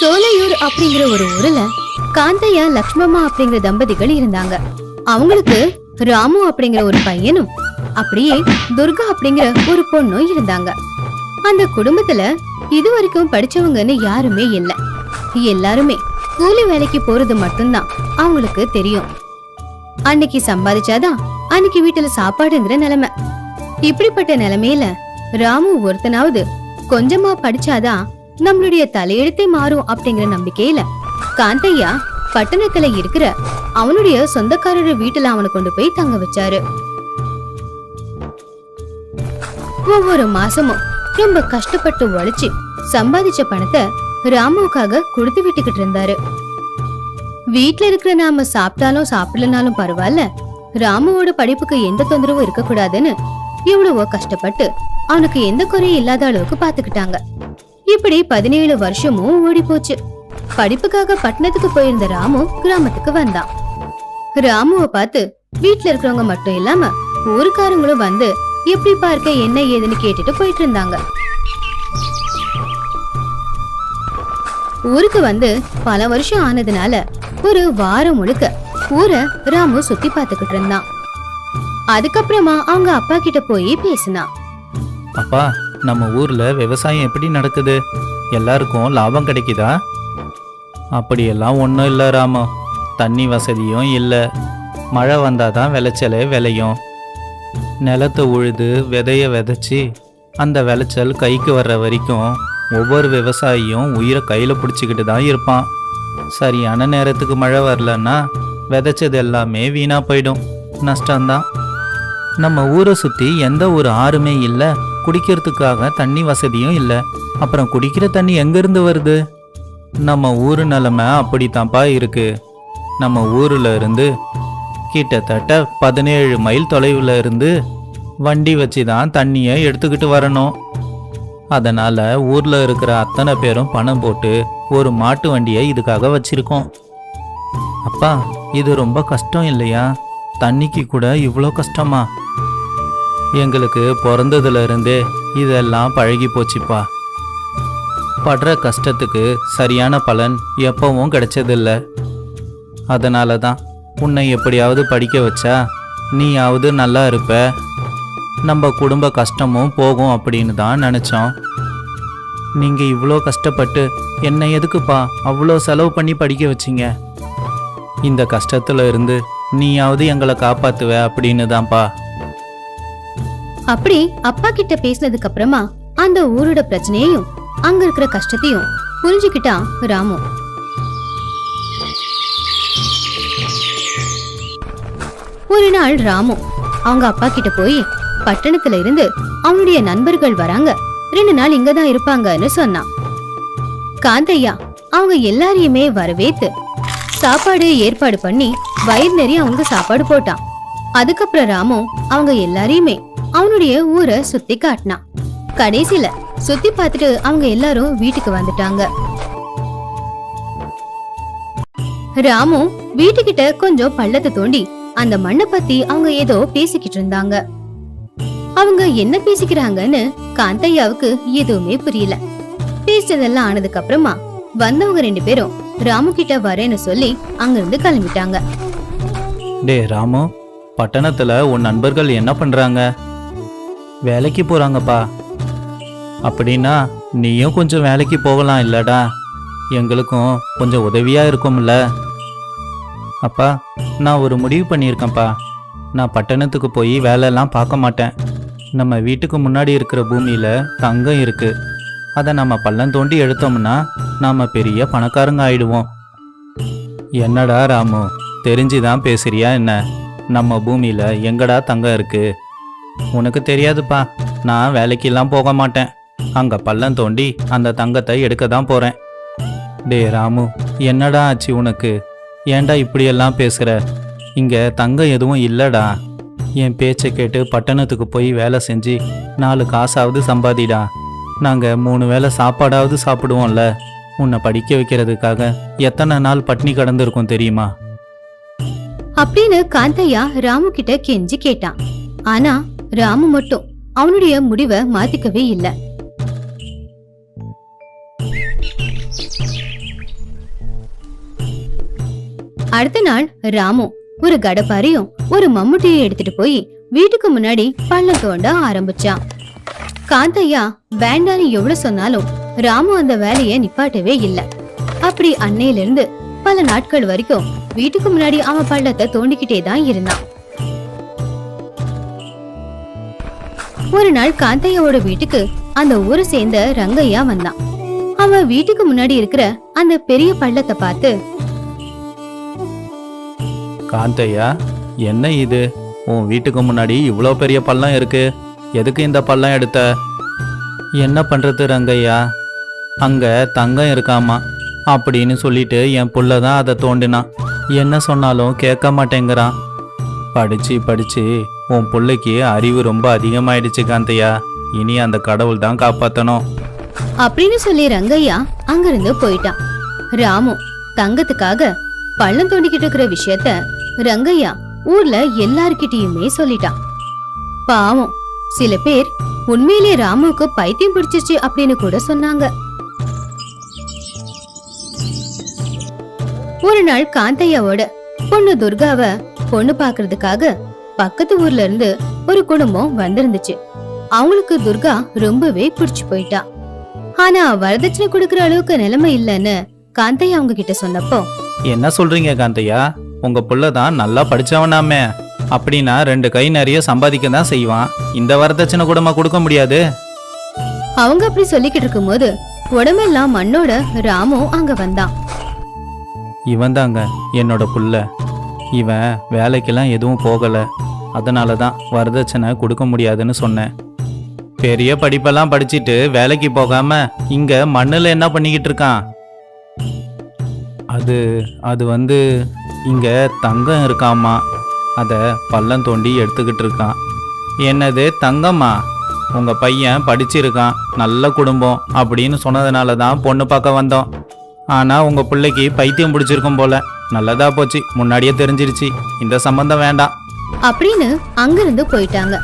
சோலையூர் அப்படிங்கிற ஒரு ஊர்ல காந்தையா லக்ஷ்மம்மா அப்படிங்கிற தம்பதிகள் இருந்தாங்க. அவங்களுக்கு ராமு அப்படிங்கிற ஒரு பையனும் அப்படியே துர்கா அப்படிங்கிற ஒரு பொண்ணும் இருந்தாங்க. அந்த குடும்பத்துல இது வரைக்கும் படிச்சவங்கன்னு யாருமே இல்ல. எல்லாருமே கூலி வேலைக்கு போறது மட்டும்தான் அவங்களுக்கு தெரியும். அன்னைக்கு சம்பாதிச்சாதான் அன்னைக்கு வீட்டுல சாப்பாடுங்கிற நிலைமை. இப்படிப்பட்ட நிலைமையில ராமு ஒருத்தனாவது கொஞ்சமா படிச்சாதான் நம்மளுடைய தலையெழுத்தே மாறும் அப்படிங்கிற நம்பிக்கையில காந்தையா பட்டணத்துல இருக்கிற அவனுடைய சொந்தக்காரர் வீட்டுல அவனை கொண்டு போய் தங்க வச்சாரு. ஒவ்வொரு மாசமும் ரொம்ப கஷ்டப்பட்டு உழைச்சு சம்பாதிச்ச பணத்தை ராமுவுக்காக கொடுத்து விட்டுக்கிட்டு இருந்தாரு. வீட்டுல இருக்கிற நாம சாப்பிட்டாலும் சாப்பிடலனாலும் பரவாயில்ல ராமுவோட படிப்புக்கு எந்த தொந்தரவும் இருக்கக்கூடாதுன்னு எவ்வளவோ கஷ்டப்பட்டு அவனுக்கு எந்த குறையும் இல்லாத அளவுக்கு பாத்துக்கிட்டாங்க. இப்படி பதினேழு வருஷமும் ஓடி போச்சு படிப்புக்காக பட்டணத்துக்கு போயிருந்த ராமு கிராமத்துக்கு வந்தான். ராமுவ பார்த்து வீட்ல இருக்கிறவங்க மட்டும் இல்லாம ஊருக்காரங்களும் வந்து எப்படி பார்க்க என்ன ஏதுன்னு கேட்டுட்டு போயிட்டு இருந்தாங்க. ஊருக்கு வந்து பல வருஷம் ஆனதுனால ஒரு வாரம் முழுக்க ஊரை ராமு சுத்தி பார்த்துக்கிட்டு இருந்தான். அதுக்கப்புறமா அவங்க அப்பா கிட்ட போய் பேசினான். அப்பா நம்ம ஊர்ல விவசாயம் எப்படி நடக்குது? எல்லாருக்கும் லாபம் கிடைக்குதா? அப்படியெல்லாம் ஒன்றும் இல்லை ராமா. தண்ணி வசதியும் இல்லை. மழை வந்தால் தான் விளைச்சலே விளையும். நிலத்தை உழுது விதைய விதைச்சி அந்த விளைச்சல் கைக்கு வர்ற வரைக்கும் ஒவ்வொரு விவசாயியும் உயிரை கையில் பிடிச்சிக்கிட்டு தான் இருப்பான். சரியான நேரத்துக்கு மழை வரலன்னா விதைச்சது எல்லாமே வீணாக போயிடும். நஷ்டம்தான். நம்ம ஊரை சுற்றி எந்த ஒரு ஆறுமே இல்லை. குடிக்கிறதுக்காக தண்ணி வசதியும் இல்லை. அப்புறம் குடிக்கிற தண்ணி எங்கேருந்து வருது? நம்ம ஊர் நிலமை அப்படித்தான்ப்பா இருக்கு. நம்ம ஊரில் இருந்து கிட்டத்தட்ட பதினேழு மைல் தொலைவில் இருந்து வண்டி வச்சு தான் தண்ணியை எடுத்துக்கிட்டு வரணும். அதனால் ஊரில் இருக்கிற அத்தனை பேரும் பணம் போட்டு ஒரு மாட்டு வண்டியை இதுக்காக வச்சுருக்கோம். அப்பா இது ரொம்ப கஷ்டம் இல்லையா? தண்ணிக்கு கூட இவ்வளோ கஷ்டமா? எங்களுக்கு பிறந்ததுல இருந்தே இதெல்லாம் பழகி போச்சுப்பா படுற கஷ்டத்துக்கு சரியான பலன் எப்பவும் கிடைச்சதில்ல. அதனால தான் உன்னை எப்படியாவது படிக்க வச்சா நீயாவது நல்லா இருப்ப. நம்ம குடும்ப கஷ்டமும் போகும் அப்படின்னு தான் நினச்சோம். நீங்கள் இவ்வளோ கஷ்டப்பட்டு என்னை எதுக்குப்பா அவ்வளோ செலவு பண்ணி படிக்க வச்சீங்க? இந்த கஷ்டத்துல இருந்து நீயாவது எங்களை காப்பாற்றுவ அப்படின்னு தான்ப்பா. அப்படி அப்பா கிட்ட பேசினதுக்கு அப்புறமா அந்த ஊரோட பிரச்சனையையும் அங்க இருக்கிற கஷ்டத்தையும் புரிஞ்சுக்கிட்டான் ராமு. ஒரு நாள் ராமு அவங்க அப்பா கிட்ட போய் பட்டணத்துல இருந்து அவனுடைய நண்பர்கள் வராங்க. ரெண்டு நாள் இங்கதான் இருப்பாங்கன்னு சொன்னான். காந்தையா அவங்க எல்லாரையுமே வரவேத்து சாப்பாடு ஏற்பாடு பண்ணி வயிறு நிறைய அவங்க சாப்பாடு போட்டான். அதுக்கப்புறம் ராமு அவங்க எல்லாரையுமே அவனுடைய ஊரை சுத்தி காட்டினான். கடைசியில சுத்தி பார்த்துட்டு அவங்க எல்லாரும் வீட்டுக்கு வந்துட்டாங்க. ராமு வீட்டுக்கிட்ட கொஞ்சம் பள்ளத்தை தோண்டி அந்த மண்ணை பத்தி அவங்க ஏதோ பேசிக்கிட்டு இருந்தாங்க. அவங்க என்ன பேசிக்கிறாங்கன்னு காந்தையாவுக்கு எதுவுமே புரியல. பேசினதெல்லாம் ஆனதுக்கு அப்புறமா வந்தவங்க ரெண்டு பேரும் ராமு கிட்ட வரேன்னு சொல்லி அங்கிருந்து கிளம்பிட்டாங்க. டே ராமு பட்டணத்துல உன் நண்பர்கள் என்ன பண்றாங்க? வேலைக்கு போறாங்கப்பா. அப்படின்னா நீயும் கொஞ்சம் வேலைக்கு போகலாம் இல்லடா. எங்களுக்கும் கொஞ்சம் உதவியா இருக்கும்ல. அப்பா நான் ஒரு முடிவு பண்ணியிருக்கேன்ப்பா. நான் பட்டணத்துக்கு போய் வேலையெல்லாம் பார்க்க மாட்டேன். நம்ம வீட்டுக்கு முன்னாடி இருக்கிற பூமியில தங்கம் இருக்கு. அதை நம்ம பள்ளம் தோண்டி எடுத்தோம்னா நாம பெரிய பணக்காரங்க ஆயிடுவோம். என்னடா ராமு தெரிஞ்சுதான் பேசுறியா என்ன? நம்ம பூமியில எங்கடா தங்கம் இருக்கு? உனக்கு தெரியாதுப்பா. நான் வேலைக்கெல்லாம் போக மாட்டேன். அங்க பள்ளம் தோண்டி அந்த தங்கத்தை எடுக்க தான் போறேன். டே ராமு என்னடா ஆச்சு உனக்கு? ஏன்டா இப்படியெல்லாம் பேசுகிற இங்க தங்கம் எதுவும் இல்லடா. என் பேச்சை கேட்டு பட்டணத்துக்கு போய் வேலை செஞ்சு நாலு காசாவது சம்பாதிடா. நாங்கள் மூணு வேளை சாப்பாடாவது சாப்பிடுவோம்ல. உன்னை படிக்க வைக்கிறதுக்காக எத்தனை நாள் பட்னி கடந்திருக்கும் தெரியுமா? அப்படின்னு காந்தையா ராமு கிட்ட கெஞ்சி கேட்டான். ஆனா ராமு மட்டும் அவனுடைய முடிவை மாத்திக்கவே இல்லை. அடுத்த நாள் ராமு ஒரு கடப்பாரையும் ஒரு மம்முட்டியும் எடுத்துட்டு போய் வீட்டுக்கு முன்னாடி பள்ளம் தோண்ட ஆரம்பிச்சான். காந்தையா வேண்டான்னு எவ்வளவு சொன்னாலும் ராமு அந்த வேலைய நிப்பாட்டவே இல்ல. அப்படி அன்னையிலிருந்து பல நாட்கள் வரைக்கும் வீட்டுக்கு முன்னாடி அவன் பள்ளத்தை தோண்டிக்கிட்டே தான் இருந்தான். ஒரு நாள் காந்தையாவோட வீட்டுக்கு அந்த ஊரை சேர்ந்த ரங்கையா வந்தான். அவன் வீட்டுக்கு முன்னாடி இருக்கிற அந்த பெரிய பள்ளத்தை பார்த்து காந்தையா என்ன இது? உன் வீட்டுக்கு முன்னாடி இவ்வளோ பெரிய பள்ளம் இருக்கு. எதுக்கு இந்த பள்ளம் எடுத்த? என்ன பண்றது ரங்கையா? அங்க தங்கம் இருக்காமா? அப்படின்னு சொல்லிட்டு என் புள்ள தான் அதை தோண்டினான். என்ன சொன்னாலும் கேட்க மாட்டேங்கிறான். படிச்சு படிச்சு உன் பிள்ளைக்கு அறிவு ரொம்ப அதிகமாயிடுச்சு காந்தையா. இனி அந்த கடவுள் தான் காப்பாத்தணும். அப்படின்னு சொல்லி ரங்கையா அங்கிருந்து போயிட்டான். ராமு தங்கத்துக்காக பள்ளம் தோண்டிக்கிட்டு இருக்கிற விஷயத்த ரங்கையா ஊர்ல எல்லார்கிட்டயுமே சொல்லிட்டான். பாவம் சில பேர் உண்மையிலே ராமுவுக்கு பைத்தியம் பிடிச்சிச்சு அப்படின்னு கூட சொன்னாங்க. ஒரு நாள் காந்தையாவோட பொண்ணு துர்காவ பொண்ணு பாக்குறதுக்காக பக்கத்து ஊர்ல இருந்து ஒரு குடும்பம் வந்திருந்துச்சு. அவங்களுக்கு துர்கா ரொம்பவே பிடிச்சு போயிட்டா. ஆனா வரதட்சணை கொடுக்கற அளவுக்கு நிலைமை இல்லைன்னு காந்தையா அவங்க கிட்ட சொன்னப்போ என்ன சொல்றீங்க காந்தையா? உங்க புள்ள தான் நல்லா படிச்சவனாமே. அப்படின்னா ரெண்டு கை நிறைய சம்பாதிக்க தான் செய்வான். இந்த வரதட்சணை கூடமா கொடுக்க முடியாது. அவங்க அப்படி சொல்லிக்கிட்டு இருக்கும்போது உடம்பெல்லாம் மண்ணோட ராமு அங்க வந்தான். இவன் தாங்க என்னோட புள்ள. இவன் வேலைக்கெல்லாம் எதுவும் போகல. அதனால தான் வரதட்சணை கொடுக்க முடியாதுன்னு சொன்னேன். பெரிய படிப்பெல்லாம் படிச்சிட்டு வேலைக்கு போகாம இங்க மண்ணுல என்ன பண்ணிக்கிட்டு இருக்கான்? அது அது வந்து இங்க தங்கம் இருக்காமா? அத பள்ளம் தோண்டி எடுத்துக்கிட்டு இருக்கான். என்னது தங்கம்மா? உங்க பையன் படிச்சிருக்கான் நல்ல குடும்பம் அப்படின்னு சொன்னதுனால தான் பொண்ணு பார்க்க வந்தோம். ஆனா உங்க பிள்ளைக்கு பைத்தியம் பிடிச்சிருக்கும் போல. நல்லதா போச்சு முன்னாடியே தெரிஞ்சிருச்சு. இந்த சம்பந்தம் வேண்டாம். அப்படின்னு அங்கிருந்து போயிட்டாங்க.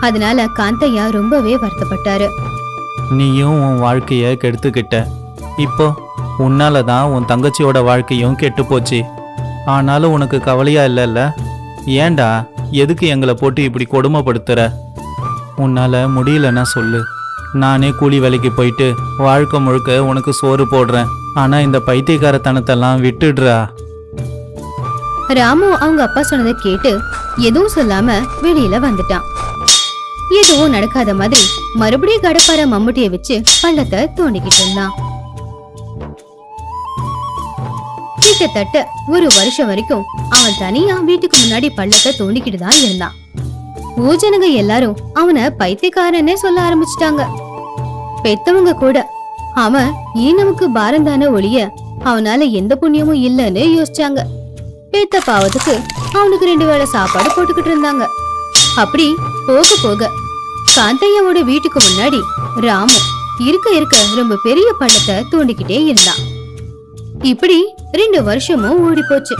அதனால காந்தையா ரொம்பவே வருத்தப்பட்டாரு. நீயும் உன் வாழ்க்கைய கெடுத்துக்கிட்ட. இப்போ உன்னால தான் உன் தங்கச்சியோட வாழ்க்கையும் கெட்டு போச்சு. ஆனாலும் உனக்கு கவலையா இல்லைல்ல? ஏன்டா எதுக்கு எங்களை போட்டு இப்படி கொடுமைப்படுத்துற? உன்னால முடியலன்னா சொல்லு. நானே கூலி வேலைக்கு போயிட்டு வாழ்க்கை முழுக்க உனக்கு சோறு போடுறேன். ஆனா இந்த பைத்தியக்காரத்தனத்தெல்லாம் விட்டுடுறா. ராமு அவங்க அப்பா சொன்னதை கேட்டு எதுவும் சொல்லாம வெளியில வந்துட்டான். எதுவும் நடக்காத மாதிரி மறுபடியும் கடப்பார மம்முட்டிய வச்சு பள்ளத்தை தோண்டிக்கிட்டு இருந்தான். கிட்டத்தட்ட ஒரு வருஷம் வரைக்கும் அவன் தனியா வீட்டுக்கு முன்னாடி பள்ளத்தை தோண்டிக்கிட்டு தான் இருந்தான். ஊஜனங்க எல்லாரும் அவனை பைத்தியக்காரன்னே சொல்ல ஆரம்பிச்சிட்டாங்க. பெத்தவங்க கூட அவன் ஈனமுக்கு பாரந்தான ஒளிய அவனால எந்த புண்ணியமும் இல்லைன்னு யோசிச்சாங்க. பேத்த பாவத்துக்கு அவனுக்கு ரெண்டு வேளை சாப்பாடு போட்டுக்கிட்டு இருந்தாங்க. அப்படி போக போக காந்தையாவோட வீட்டுக்கு முன்னாடி ராமு இருக்க இருக்க ரொம்ப பெரிய பள்ளத்தை தோண்டிக்கிட்டே இருந்தான். இப்படி ரெண்டு வருஷமும் ஓடி போச்சு.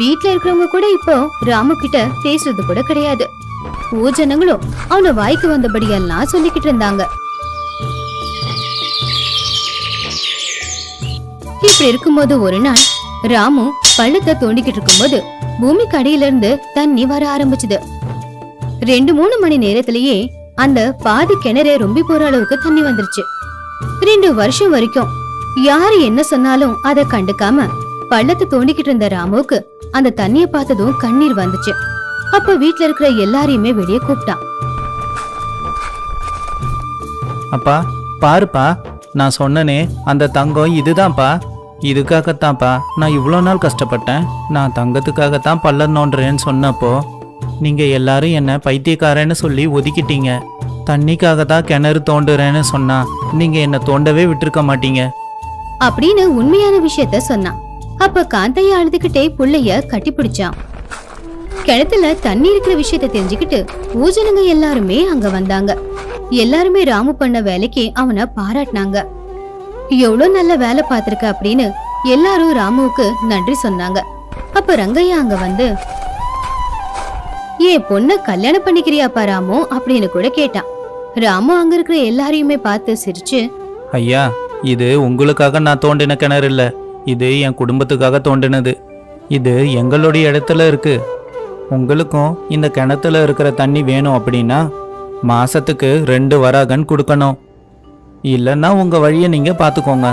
வீட்ல இருக்கிறவங்க கூட இப்போ ராமு கிட்ட பேசுறது கூட கிடையாது. ஊஜனங்களும் அவன வாய்க்கு வந்தபடியெல்லாம் சொல்லிக்கிட்டு இருந்தாங்க. இப்படி இருக்கும்போது ஒரு நாள் ராமு பள்ளத்தை தோண்டிக்கிட்டு இருக்கும்போது பூமிக்கு அடியில இருந்து தண்ணி வர ஆரம்பிச்சது. ரெண்டு மூணு மணி நேரத்திலேயே அந்த பாதி கிணறே ரொம்பி போற அளவுக்கு தண்ணி வந்துருச்சு. ரெண்டு வருஷம் வரைக்கும் யாரு என்ன சொன்னாலும் அதை கண்டுக்காம பள்ளத்தை தோண்டிக்கிட்டு இருந்த ராமுவுக்கு அந்த தண்ணிய பார்த்ததும் கண்ணீர் வந்துச்சு. அப்ப வீட்ல இருக்கிற எல்லாரையுமே வெளியே கூப்பிட்டான். அப்பா பாருப்பா நான் சொன்னனே அந்த தங்கம் இதுதான்ப்பா. இதுக்காகத்தான்ப்பா நான் இவ்வளோ நாள் கஷ்டப்பட்டேன். நான் தங்கத்துக்காகத்தான் பல்லர் நோண்டுறேன்னு சொன்னப்போ நீங்கள் எல்லாரும் என்னை பைத்தியக்காரன்னு சொல்லி ஒதுக்கிட்டீங்க. தண்ணிக்காக தான் கிணறு தோண்டுறேன்னு சொன்னா நீங்கள் என்னை தோண்டவே விட்டுருக்க மாட்டீங்க. அப்படின்னு உண்மையான விஷயத்த சொன்னான். அப்ப காந்தைய அழுதுகிட்டே புள்ளைய கட்டி பிடிச்சான் கிணத்துல தண்ணி இருக்கிற விஷயத்த தெரிஞ்சுக்கிட்டு ஊஜனங்க எல்லாருமே அங்க வந்தாங்க. எல்லாருமே ராமு பண்ண வேலைக்கு அவனை பாராட்டினாங்க. எவ்வளவு நல்ல வேலை பார்த்திருக்க அப்படின்னு எல்லாரும் ராமுவுக்கு நன்றி சொன்னாங்க. அப்ப ரங்கையா அங்க வந்து என் பொண்ண கல்யாணம் பண்ணிக்கிறியாப்பா ராமு? அப்படின்னு கூட கேட்டான். ராமு அங்க இருக்கிற எல்லாரையுமே பார்த்து சிரிச்சு ஐயா இது உங்களுக்காக நான் தோண்டின கிணறு இல்லை. இது என் குடும்பத்துக்காக தோண்டினது. இது எங்களுடைய இடத்துல இருக்கு. உங்களுக்கும் இந்த கிணத்துல இருக்கிற தண்ணி வேணும் அப்படின்னா மாசத்துக்கு ரெண்டு வராகன் கொடுக்கணும். இல்லைன்னா உங்க வழியை நீங்க பார்த்துக்கோங்க.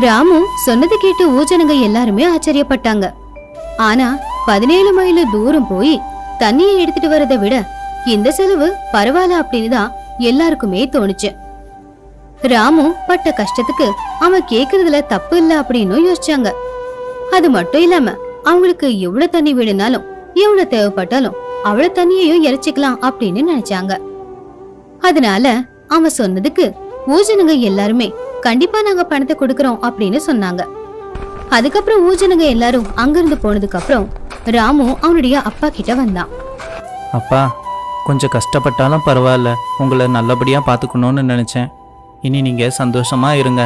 ராமு சொன்னதை கேட்டு ஊஜனங்க எல்லாருமே ஆச்சரியப்பட்டாங்க. ஆனா பதினேழு மைல் தூரம் போய் தண்ணியை எடுத்துட்டு வரதை விட இந்த செலவு பரவாயில்ல அப்படின்னு தான் எல்லாருக்குமே தோணுச்சு. ராமு பட்ட கஷ்டத்துக்கு அவன் கேக்குறதுல தப்பு இல்ல அப்படின்னு யோசிச்சாங்க. அது மட்டும் இல்லாம அவங்களுக்கு எவ்வளவு தண்ணி வேணும்னாலும் எவ்வளவு தேவைப்பட்டாலும் அவ்வளவு தண்ணியையும் இறைச்சிக்கலாம் அப்படின்னு நினைச்சாங்க. அதனால அவன் சொன்னதுக்கு ஊஜனுங்க எல்லாருமே கண்டிப்பா நாங்க பணத்தை கொடுக்கறோம் அப்படின்னு சொன்னாங்க. அதுக்கப்புறம் ஊஜனுங்க எல்லாரும் அங்கிருந்து போனதுக்கு அப்புறம் ராமு அவனுடைய அப்பா கிட்ட வந்தான். அப்பா கொஞ்சம் கஷ்டப்பட்டாலும் பரவாயில்ல. உங்களை நல்லபடியா பார்த்துக்கணும்னு நினைச்சேன். இனி நீங்க சந்தோஷமா இருங்க.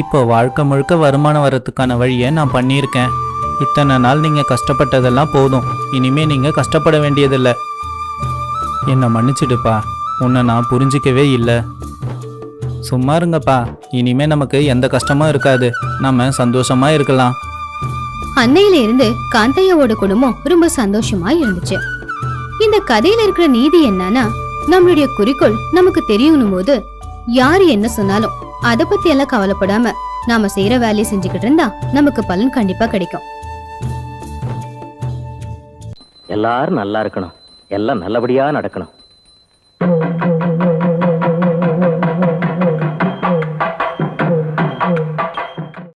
இப்போ வாழ்க்கை முழுக்க வருமானம் வரதுக்கான வழியை நான் பண்ணியிருக்கேன். இத்தனை நாள் நீங்க கஷ்டப்பட்டதெல்லாம் போதும். இனிமே நீங்க கஷ்டப்பட வேண்டியதில்லை. என்னை மன்னிச்சிடுப்பா. உன்னை நான் புரிஞ்சிக்கவே இல்லை. சும்மா இருங்கப்பா. இனிமே நமக்கு எந்த கஷ்டமும் இருக்காது. நம்ம சந்தோஷமா இருக்கலாம். அன்னையில இருந்து காந்தையாவோட குடும்பம் ரொம்ப சந்தோஷமா இருந்துச்சு. இந்த கதையில இருக்கிற நீதி என்னன்னா நம்மளுடைய குறிக்கோள் நமக்கு தெரியணும் போது யாரு என்ன சொன்னாலும் அத பத்தி எல்லாம் கவலைப்படாம நாம செய்யற வேலையை செஞ்சுக்கிட்டு இருந்தா நமக்கு பலன் கண்டிப்பா கிடைக்கும். எல்லாரும் நல்லா இருக்கணும். எல்லாம் நல்லபடியா நடக்கணும்.